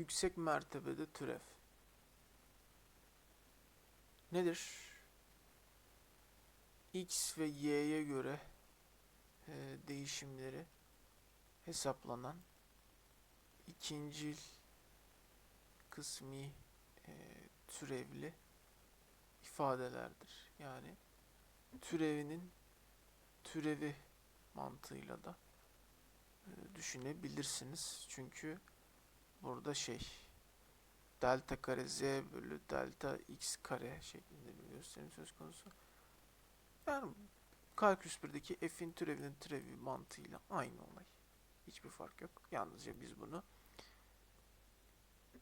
Yüksek mertebede türev. Nedir? X ve Y'ye göre e, değişimleri hesaplanan ikincil kısmi e, türevli ifadelerdir. Yani türevinin türevi mantığıyla da e, düşünebilirsiniz. Çünkü burada şey delta kare z bölü delta x kare şeklinde bir gösterim söz konusu. Yani kalkülüs 1'deki f'in türevinin türevi mantığıyla aynı olay. Hiçbir fark yok. Yalnızca biz bunu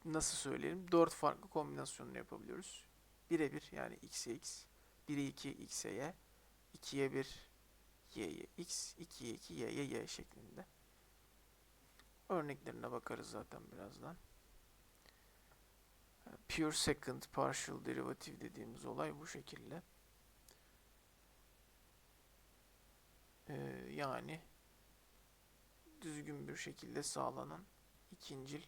nasıl söyleyelim? 4 farklı kombinasyonunu yapabiliyoruz. 1'e 1 yani x'e x, 1'e 2 x'e y, 2'ye 1 y'ye x, 2'ye 2 y'ye y şeklinde. Örneklerine bakarız zaten birazdan. Pure second partial derivative dediğimiz olay bu şekilde. Ee, yani düzgün bir şekilde sağlanan ikincil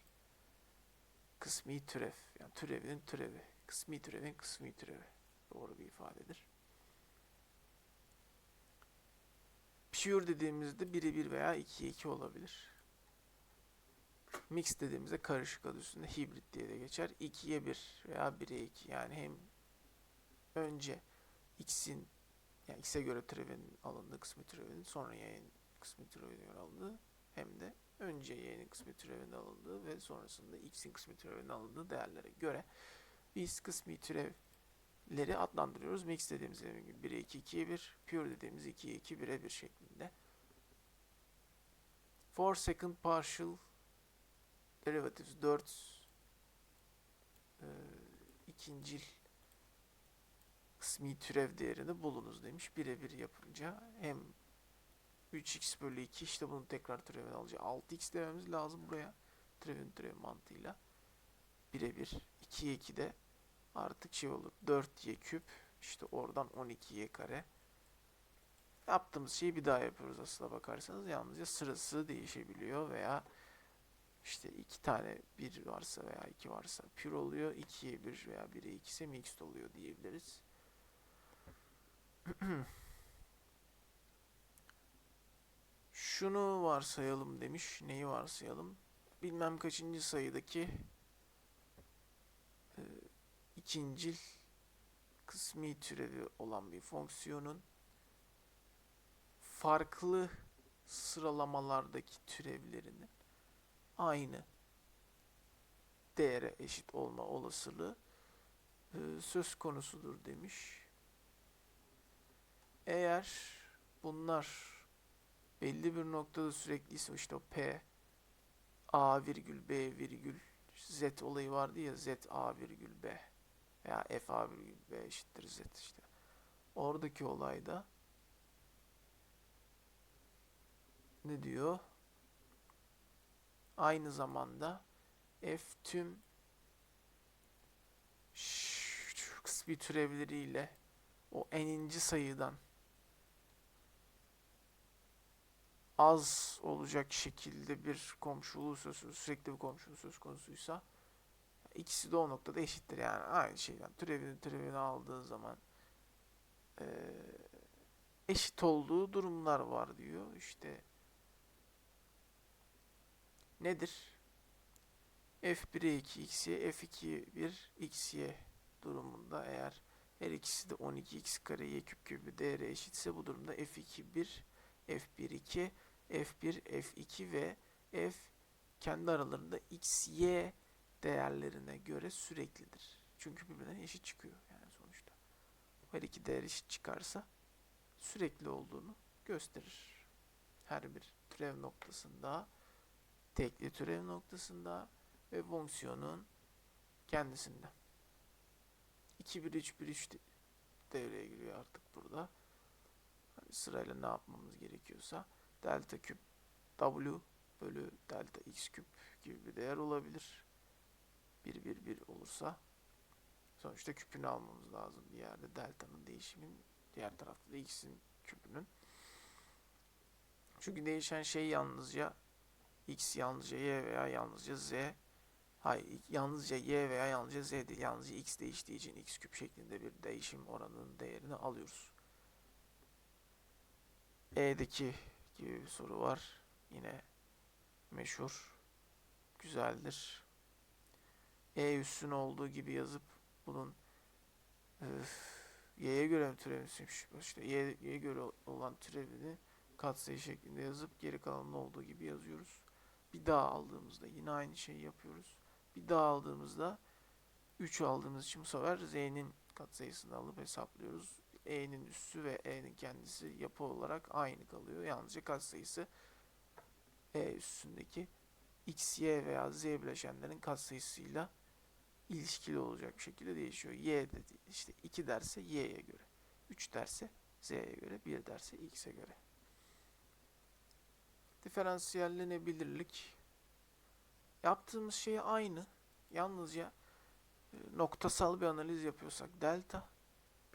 kısmi türev. Yani türevin türevi. Kısmi türevin kısmi türevi. Doğru bir ifadedir. Pure dediğimizde 1'e 1 veya 2'ye 2 olabilir. Mix dediğimizde karışık adı üstünde hibrit diye de geçer. 2'ye 1 veya 1'e 2 yani hem önce x'in yani x'e göre türevin alındığı kısmi türevin sonra y'nin kısmi türevine alındığı hem de önce y'nin kısmi türevinin alındığı ve sonrasında x'in kısmi türevinin alındığı değerlere göre biz kısmi türevleri adlandırıyoruz. Mix dediğimiz gibi 1'e 2, 2'ye 1, pure dediğimiz 2'ye 2, 1'e 1 şeklinde. For second partial derivatives 4 e, ikincil kısmi türev değerini bulunuz demiş. Birebir yapınca hem 3x bölü 2 işte bunu tekrar türevini alacağız. 6x dememiz lazım buraya. Türevin türev mantığıyla. Birebir 2'ye 2 de artık şey olur. 4y küp işte oradan 12y kare. Yaptığımız şeyi bir daha yapıyoruz aslına bakarsanız. Yalnızca sırası değişebiliyor veya işte iki tane bir varsa veya iki varsa pure oluyor. 2'ye 1 veya 1'e 2 ise mixed oluyor diyebiliriz. Şunu varsayalım demiş. Neyi varsayalım? Bilmem kaçıncı sayıdaki e, ikincil kısmi türevi olan bir fonksiyonun farklı sıralamalardaki türevlerini aynı değere eşit olma olasılığı e, söz konusudur demiş. Eğer bunlar belli bir noktada sürekli ise işte o P A virgül B virgül Z olayı vardı ya Z A virgül B veya F A virgül B eşittir Z işte. Oradaki olayda ne diyor? Aynı zamanda F tüm kısmi türevleriyle o n'inci sayıdan az olacak şekilde bir komşuluğu söz sürekli bir komşuluğu söz konusuysa ikisi de o noktada eşittir yani. Aynı şeyden türevini türevini aldığın zaman e, eşit olduğu durumlar var diyor. İşte nedir? f1'e 2 x'ye f2'ye 1 x'ye durumunda eğer her ikisi de 12x kare y küp gibi değere eşitse bu durumda f2 1 f1 2 f1 f2 ve f kendi aralarında x y değerlerine göre süreklidir. Çünkü birbirine eşit çıkıyor yani sonuçta. Her iki değer eşit çıkarsa sürekli olduğunu gösterir. Her bir türev noktasında tekli türev noktasında ve fonksiyonun kendisinde. 2 1 3 1 3 devreye giriyor artık burada. Hani sırayla ne yapmamız gerekiyorsa delta küp w bölü delta x küp gibi bir değer olabilir. 1 1 1 olursa sonuçta küpünü almamız lazım bir yerde delta'nın değişimin diğer tarafta da x'in küpünün. Çünkü değişen şey yalnızca x yalnızca y veya yalnızca z Hayır, yalnızca y veya yalnızca z değil. Yalnızca x değiştiği için x küp şeklinde bir değişim oranının değerini alıyoruz. E'deki gibi bir soru var. Yine meşhur. Güzeldir. E üssün olduğu gibi yazıp bunun öf, y'ye göre mi türemişmiş? İşte y'ye göre olan türevini katsayı şeklinde yazıp geri kalanın olduğu gibi yazıyoruz. Bir daha aldığımızda yine aynı şeyi yapıyoruz. Bir daha aldığımızda 3 aldığımız için bu sefer z'nin katsayısını alıp hesaplıyoruz. e'nin üssü ve e'nin kendisi yapı olarak aynı kalıyor. Yalnızca katsayısı e üstündeki x, y veya z bileşenlerin katsayısıyla ilişkili olacak bir şekilde değişiyor. Y de değil. işte 2 derse y'ye göre. 3 derse z'ye göre. 1 derse x'e göre. Diferansiyellenebilirlik yaptığımız şey aynı. Yalnızca e, noktasal bir analiz yapıyorsak delta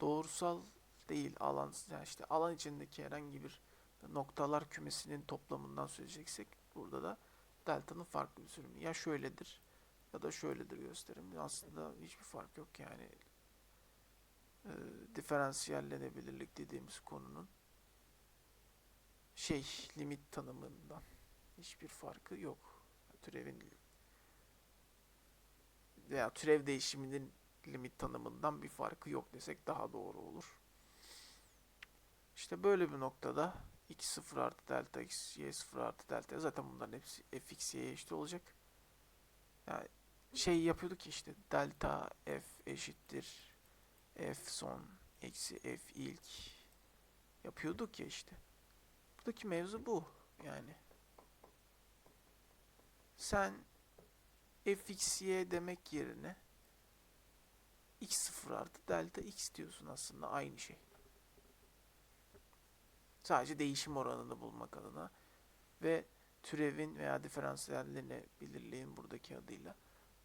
doğrusal değil alan yani işte alan içindeki herhangi bir noktalar kümesinin toplamından söyleyeceksek burada da delta'nın farklı bir sürümü ya şöyledir ya da şöyledir gösterimli. Aslında hiçbir fark yok yani. E, diferansiyellenebilirlik dediğimiz konunun şey limit tanımından hiçbir farkı yok. Türevin veya türev değişiminin limit tanımından bir farkı yok desek daha doğru olur. İşte böyle bir noktada x 0 artı delta x, y 0 artı delta zaten bunların hepsi fx y'ye eşit olacak. Yani şey yapıyorduk işte delta f eşittir f son eksi f ilk yapıyorduk ya işte. Buradaki mevzu bu yani. Sen fx y demek yerine x0 artı delta x diyorsun aslında aynı şey. Sadece değişim oranını bulmak adına ve türevin veya diferansiyellenebilirliğin buradaki adıyla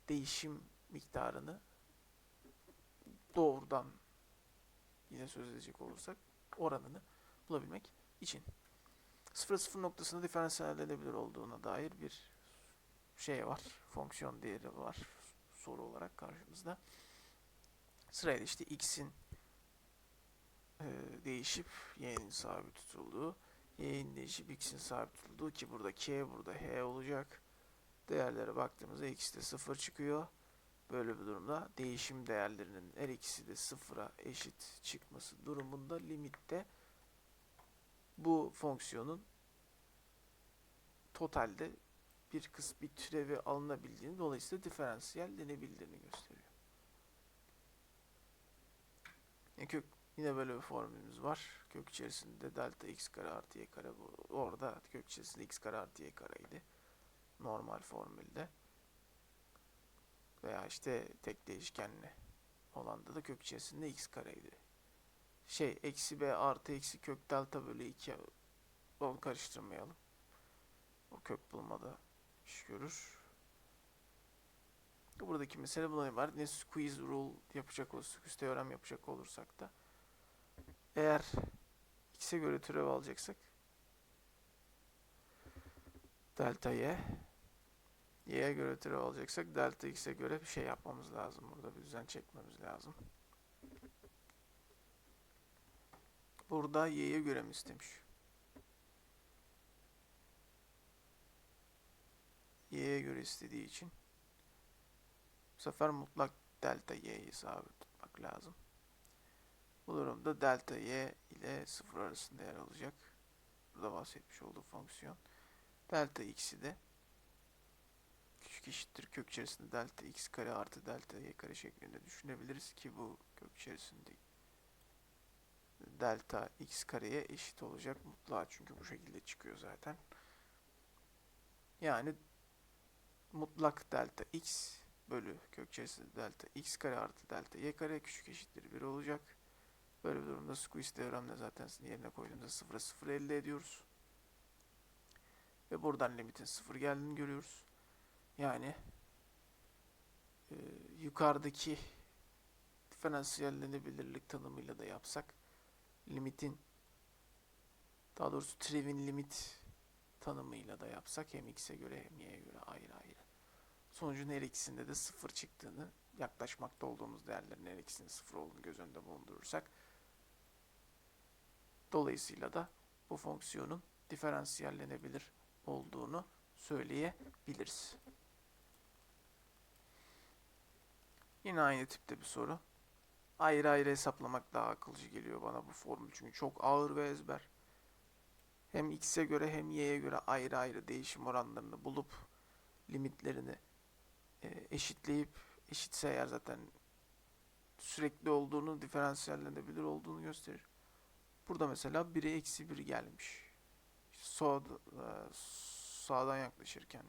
değişim miktarını doğrudan yine söz edecek olursak oranını bulabilmek için. 0 0 noktasında diferansiyellenebilir olduğuna dair bir şey var. Fonksiyon değeri var soru olarak karşımızda. Sırayla işte x'in e, değişip y'nin sabit tutulduğu, y'nin değişip x'in sabit tutulduğu ki burada k burada h olacak. Değerlere baktığımızda x de 0 çıkıyor. Böyle bir durumda değişim değerlerinin her ikisi de sıfıra eşit çıkması durumunda limitte bu fonksiyonun totalde bir kısım bir türevi alınabildiğini dolayısıyla diferansiyel denebildiğini gösteriyor. Yani kök yine böyle bir formülümüz var. Kök içerisinde delta x kare artı y kare bu. Orada kök içerisinde x kare artı y kareydi. Normal formülde. Veya işte tek değişkenli olanda da kök içerisinde x kareydi. Şey eksi b artı eksi kök delta bölü 2 onu karıştırmayalım. O kök bulmada iş görür. Buradaki mesele buna var. Ne squeeze rule yapacak olursak, squeeze teorem yapacak olursak da eğer x'e göre türev alacaksak delta y y'ye göre türev alacaksak delta x'e göre bir şey yapmamız lazım. Burada bir düzen çekmemiz lazım. Burada y'ye göre mi istemiş? y'ye göre istediği için bu sefer mutlak delta y'yi sabit tutmak lazım. Bu durumda delta y ile 0 arasında yer alacak. Burada bahsetmiş olduğu fonksiyon. Delta x'i de küçük eşittir kök içerisinde delta x kare artı delta y kare şeklinde düşünebiliriz ki bu kök içerisinde delta x kareye eşit olacak mutlak çünkü bu şekilde çıkıyor zaten. Yani mutlak delta x bölü kök içerisinde delta x kare artı delta y kare küçük eşittir 1 olacak. Böyle bir durumda squeeze teoremle zaten yerine koyduğumuzda 0'a 0 elde ediyoruz. Ve buradan limitin 0 geldiğini görüyoruz. Yani e, yukarıdaki diferansiyellenebilirlik tanımıyla da yapsak limitin daha doğrusu trivin limit tanımıyla da yapsak hem x'e göre hem y'ye göre ayrı ayrı sonucun her ikisinde de sıfır çıktığını, yaklaşmakta olduğumuz değerlerin her ikisinin sıfır olduğunu göz önünde bulundurursak dolayısıyla da bu fonksiyonun diferansiyellenebilir olduğunu söyleyebiliriz. Yine aynı tipte bir soru. Ayrı ayrı hesaplamak daha akılcı geliyor bana bu formül çünkü çok ağır ve ezber. Hem x'e göre hem y'ye göre ayrı ayrı değişim oranlarını bulup limitlerini e, eşitleyip eşitse eğer zaten sürekli olduğunu, diferansiyellenebilir olduğunu gösterir. Burada mesela 1'e eksi 1 gelmiş. Sağ, e, sağdan yaklaşırken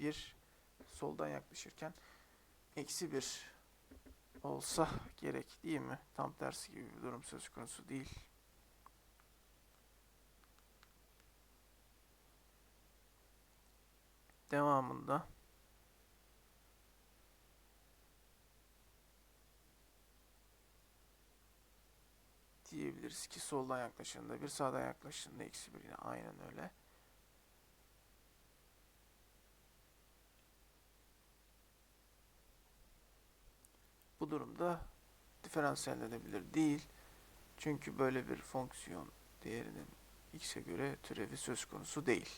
1, soldan yaklaşırken eksi 1 olsa gerek değil mi? Tam tersi gibi bir durum söz konusu değil. Devamında diyebiliriz ki soldan yaklaşında bir sağdan yaklaşında eksi bir yine aynen öyle. Bu durumda diferansiyellenebilir değil. Çünkü böyle bir fonksiyon değerinin x'e göre türevi söz konusu değil.